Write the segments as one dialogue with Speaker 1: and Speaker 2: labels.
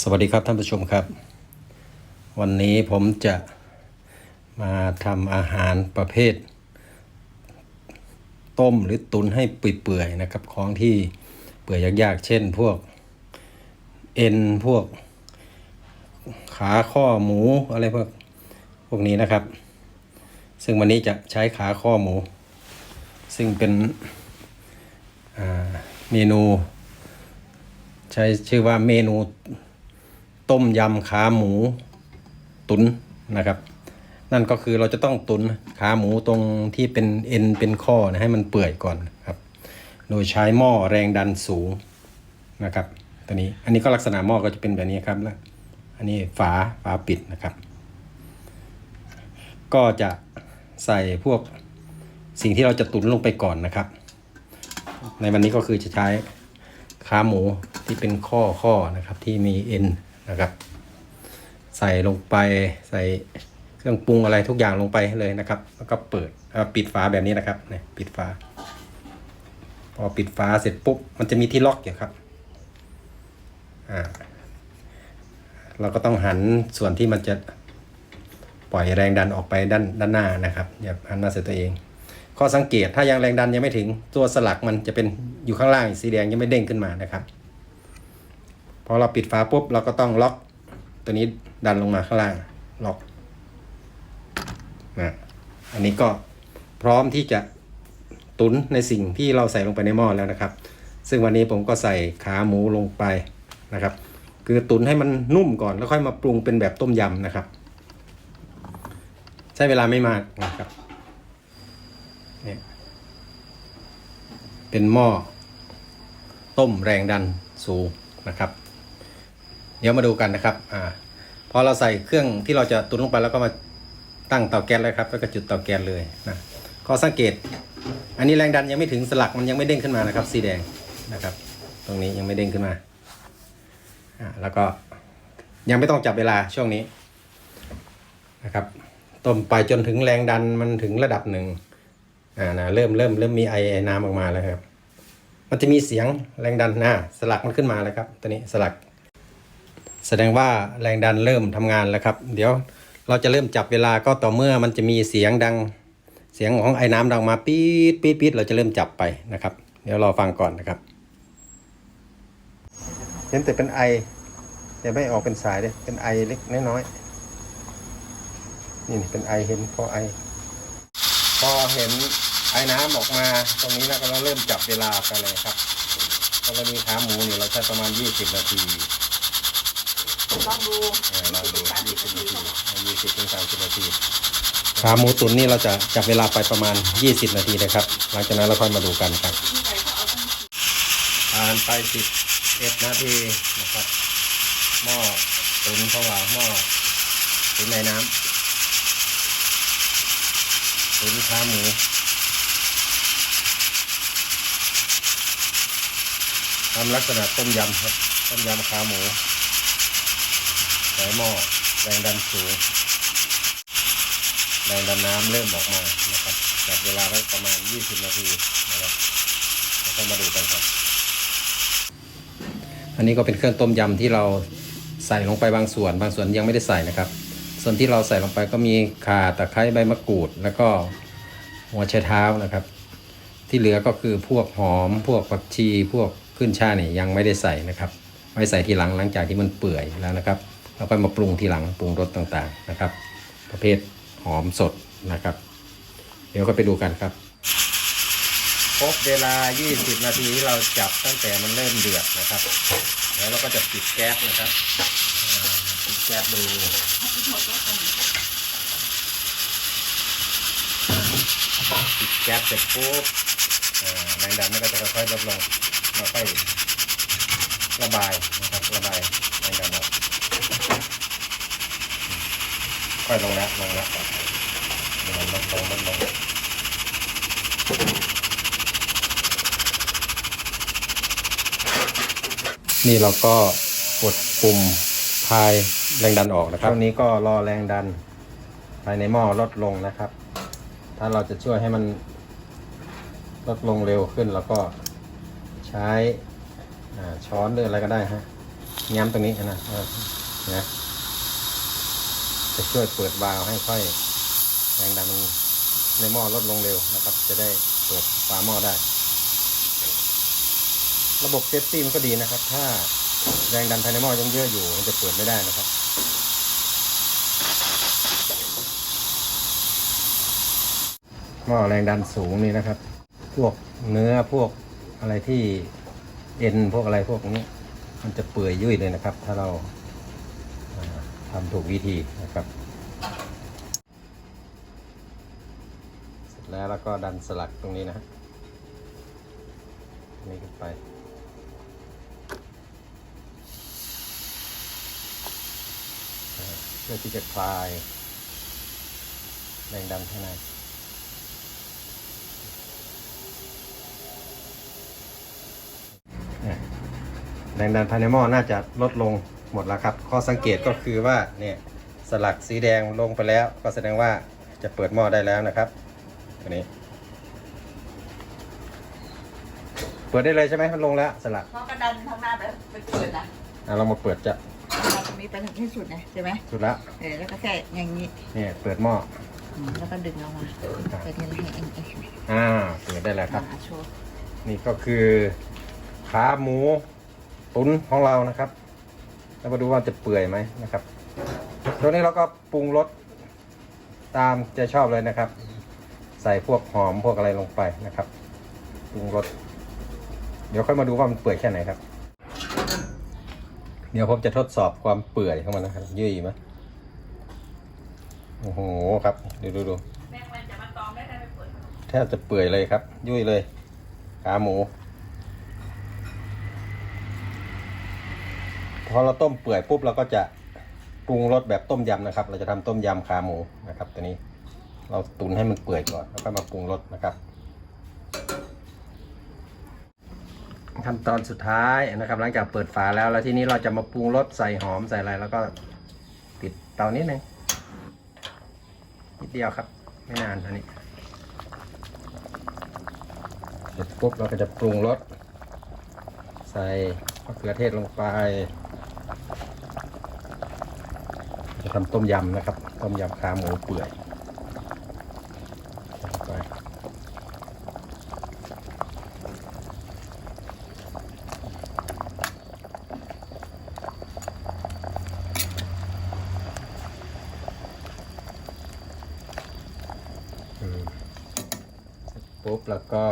Speaker 1: สวัสดีครับท่านผู้ชมครับ วันนี้ผมจะมาทำอาหารประเภท ต้มหรือตุนให้เปื่อยๆนะครับของที่เปื่อยยากๆ เช่นพวกเอ็นพวกขาข้อหมูอะไรพวกพวกนี้นะครับ ซึ่งวันนี้จะใช้ขาข้อหมู ซึ่งเป็นเมนู ใช้ชื่อว่าเมนู ต้มยำขาหมูตุนนะครับ นั่นก็คือเราจะต้องตุนขาหมูตรงที่เป็นเอ็นเป็นข้อนะให้มันเปื่อยก่อนครับ โดยใช้หม้อแรงดันสูงนะครับ ตัวนี้อันนี้ก็ลักษณะหม้อก็จะเป็นแบบนี้ครับแล้วอันนี้ฝาฝาปิดนะครับ ก็จะใส่พวกสิ่งที่เราจะตุนลงไปก่อนนะครับ ในวันนี้ก็คือจะใช้ขาหมูที่เป็นข้อข้อนะครับที่มีเอ็น นะครับ ใส่ลงไปใส่เครื่องปรุงอะไรทุกอย่างลงไปเลยนะครับ แล้วก็เปิดปิดฝาแบบนี้นะครับเนี่ยปิดฝา พอปิดฝาเสร็จปุ๊บมันจะมีที่ล็อกอยู่ครับอ่าเราก็ต้องหันส่วนที่มันจะปล่อยแรงดันออกไปด้านด้านหน้านะครับอย่าหันหน้าใส่ตัวเอง ข้อสังเกตถ้ายังแรงดันยังไม่ถึงตัวสลักมันจะเป็นอยู่ข้างล่างสีแดงยังไม่เด้งขึ้นมานะครับ พอเราปิดฝาปุ๊บเราก็ต้องล็อกตัวนี้ดันลงมาข้างล่างล็อกนะอันนี้ก็พร้อมที่จะตุนในสิ่งที่เราใส่ลงไปในหม้อแล้วนะครับ ซึ่งวันนี้ผมก็ใส่ขาหมูลงไปนะครับ คือตุนให้มันนุ่มก่อนแล้วค่อยมาปรุงเป็นแบบต้มยำนะครับ ใช้เวลาไม่มากนะครับเนี่ยเป็นหม้อต้มแรงดันสูงนะครับ เดี๋ยวมาดูกันนะครับอ่าพอเราใส่เครื่องที่เราจะตุนลงไปแล้วก็มาตั้งเตาแก๊สเลยครับแล้วก็จุดเตาแก๊สเลยนะข้อสังเกต อันนี้แรงดันยังไม่ถึงสลักมันยังไม่เด้งขึ้นมานะครับ สีแดงนะครับ ตรงนี้ยังไม่เด้งขึ้นมาอ่าแล้วก็ยังไม่ต้องจับเวลาช่วงนี้นะครับต้มไปจนถึงแรงดันมันถึงระดับหนึ่งอ่านะเริ่มเริ่มเริ่มมีไอไอน้ำออกมาแล้วครับ มันจะมีเสียงแรงดันนะสลักมันขึ้นมาแล้วครับตัวนี้สลัก แสดงว่าแรงดันเริ่มทำงานแล้วครับ เดี๋ยวเราจะเริ่มจับเวลาก็ต่อเมื่อมันจะมีเสียงดัง เสียงของไอ้น้ำดังมาปี๊ดปี๊ดปี๊ดเราจะเริ่มจับไปนะครับ เดี๋ยวรอฟังก่อนนะครับ เห็นแต่เป็นไอแต่ไม่ออกเป็นสายเลยเป็นไอเล็กน้อยๆนี่เป็นไอเห็นพอไอ พอเห็นไอ้น้ำออกมาตรงนี้แล้วก็เราเริ่มจับเวลาไปเลยครับกรณีขาหมูเนี่ยเราใช้ประมาณ 20 นาที
Speaker 2: ลองดู
Speaker 1: เออเราดู
Speaker 2: สามสิบ
Speaker 1: 20
Speaker 2: นา
Speaker 1: นา
Speaker 2: ที
Speaker 1: ที20ถึง30นาทีขาหมูตุ๋นนี่เราจะจับเวลาไปประมาณ 20 นาทีนะครับ หลังจากนั้นเราค่อยมาดูกันครับ
Speaker 2: ที่ไหนเขาเอาทั้ง
Speaker 1: ผ่านไป 11 นาทีนะครับ หม้อตุ๋นของเราหม้อตุ๋นในน้ำตุ๋นขาหมูทำลักษณะต้มยำครับ ต้มยำขาหมู ใส่หม้อแรงดันสูง แรงดันน้ำเริ่มออกมานะครับจับเวลาไว้ประมาณ 20 นาทีนะครับแล้วก็มาดูกันครับ อันนี้ก็เป็นเครื่องต้มยำที่เราใส่ลงไปบางส่วน บางส่วนยังไม่ได้ใส่นะครับ ส่วนที่เราใส่ลงไปก็มีข่าตะไคร้ใบมะกรูด แล้วก็หัวไชเท้านะครับ ที่เหลือก็คือพวกหอม พวกผักชี พวกขึ้นช่ายนี่ยังไม่ได้ใส่นะครับ ไว้ใส่ทีหลังหลังจากที่มันเปื่อยแล้วนะครับ เราก็มาปรุงทีหลังปรุงรสต่างๆนะครับ ประเภทหอมสดนะครับ เดี๋ยวก็ไปดูกันครับครบเวลา 20 นาทีที่เราจับตั้งแต่มันเริ่มเดือดนะครับ แล้วเราก็จะปิดแก๊สนะครับปิดแก๊สดูปิดแก๊สเสร็จปุ๊บแรงดันมันก็จะค่อยๆลดลงค่อยระบายนะครับ ระบายแรงดันออก ค่อยลงแล้วลงแล้วลงลงลงลงลงนี่เราก็กดปุ่มพายแรงดันออกนะครับตรงนี้ก็รอแรงดันภายในหม้อลดลงนะครับ ถ้าเราจะช่วยให้มันลดลงเร็วขึ้นแล้วก็ใช้อ่าช้อนหรืออะไรก็ได้ฮะย้ำตรงนี้นะเออ นะ จะช่วยเปิดวาล์วให้ค่อยแรงดันมันในหม้อลดลงเร็วนะครับ จะได้เปิดฝาหม้อได้ ระบบเซฟตี้มันก็ดีนะครับ ถ้าแรงดันภายในหม้อยังเยอะอยู่มันจะเปิดไม่ได้นะครับหม้อแรงดันสูงนี่นะครับ พวกเนื้อพวกอะไรที่เอ็นพวกอะไรพวกนี้ มันจะเปื่อยยุ่ยเลยนะครับ ถ้าเราอ่า ทำถูกวิธีนะครับ เสร็จแล้วแล้วก็ดันสลักตรงนี้นะนี่ขึ้นไปเพื่อที่จะคลายแรงดันข้างในแรงดันภายในหม้อน่าจะลดลง หมดแล้วครับ ข้อสังเกตก็คือว่าเนี่ยสลักสีแดงลงไปแล้ว ก็แสดงว่าจะเปิดหม้อได้แล้วนะครับตัวนี้ เปิดได้เลยใช่ไหมมันลงแล้วสลัก
Speaker 2: เพราะกระดันทางหน้าไปไปเปิดนะ
Speaker 1: อะเรามาเปิดจะ
Speaker 2: เราตรงนี้ไปถึงที่สุดนะใช่ไหม
Speaker 1: สุดแล้ว
Speaker 2: เออแล้วก็แค่อย่างนี้
Speaker 1: เนี่ยเปิดหม้อ
Speaker 2: อืมแล้วก็ดึงลงมาเปิดทีละให้เองเอง
Speaker 1: อ่าเปิดได้แล้วครับ
Speaker 2: อ่าโชว์
Speaker 1: นี่ก็คือขาหมูตุ๋นของเรานะครับ แล้วมาดูว่าจะเปื่อยไหมนะครับตัวนี้เราก็ปรุงรสตามใจชอบเลยนะครับ ใส่พวกหอมพวกอะไรลงไปนะครับปรุงรสเดี๋ยวค่อยมาดูว่ามันเปื่อยแค่ไหนครับ เดี๋ยวผมจะทดสอบความเปื่อยของมันนะครับยุ่ยไหมโอ้โหครับดูดูดู
Speaker 2: แม่งมันจะมาตอมได้ไหมเปิด
Speaker 1: แทบจะเปื่อยเลยครับ ยุ่ยเลย ขาหมู พอเราต้มเปื่อยปุ๊บเราก็จะปรุงรสแบบต้มยำนะครับ เราจะทำต้มยำขาหมูนะครับ ตัวนี้เราตุนให้มันเปื่อยก่อนแล้วก็มาปรุงรสนะครับ ขั้นตอนสุดท้ายนะครับ หลังจากเปิดฝาแล้วแล้วทีนี้เราจะมาปรุงรสใส่หอมใส่อะไรแล้วก็ปิดเตานิดนึงนิดเดียวครับ ไม่นานอันนี้เสร็จปุ๊บเราก็จะปรุงรสใส่มะเขือเทศลงไป ทำต้มยำนะครับ ต้มยำขาหมูเปื่อยไปปุ๊บแล้วก็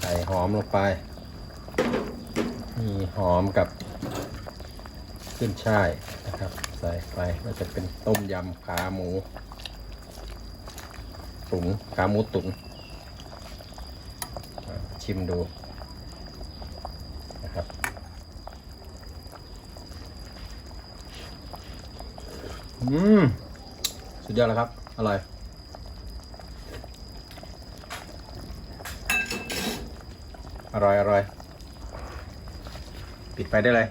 Speaker 1: ใส่หอมลงไป มีหอมกับขึ้นช่ายนะครับ ใส่ไปก็จะเป็นต้มยำขาหมูตุ๋นขาหมูตุ๋นชิมดูนะครับอืมสุดยอดแล้วครับ อร่อยอร่อยอร่อย ปิดไฟได้เลย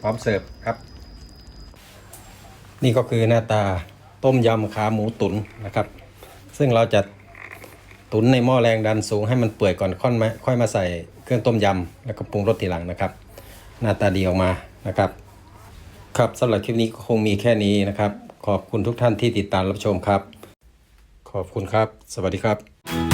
Speaker 1: พร้อมเสิร์ฟครับ นี่ก็คือหน้าตาต้มยำขาหมูตุ๋นนะครับ ซึ่งเราจะตุ๋นในหม้อแรงดันสูงให้มันเปื่อยก่อนค่อยมาค่อยมาใส่เครื่องต้มยำแล้วก็ปรุงรสทีหลังนะครับ หน้าตาดีออกมานะครับ ครับสำหรับคลิปนี้ก็คงมีแค่นี้นะครับ ขอบคุณทุกท่านที่ติดตามรับชมครับ ขอบคุณครับ สวัสดีครับ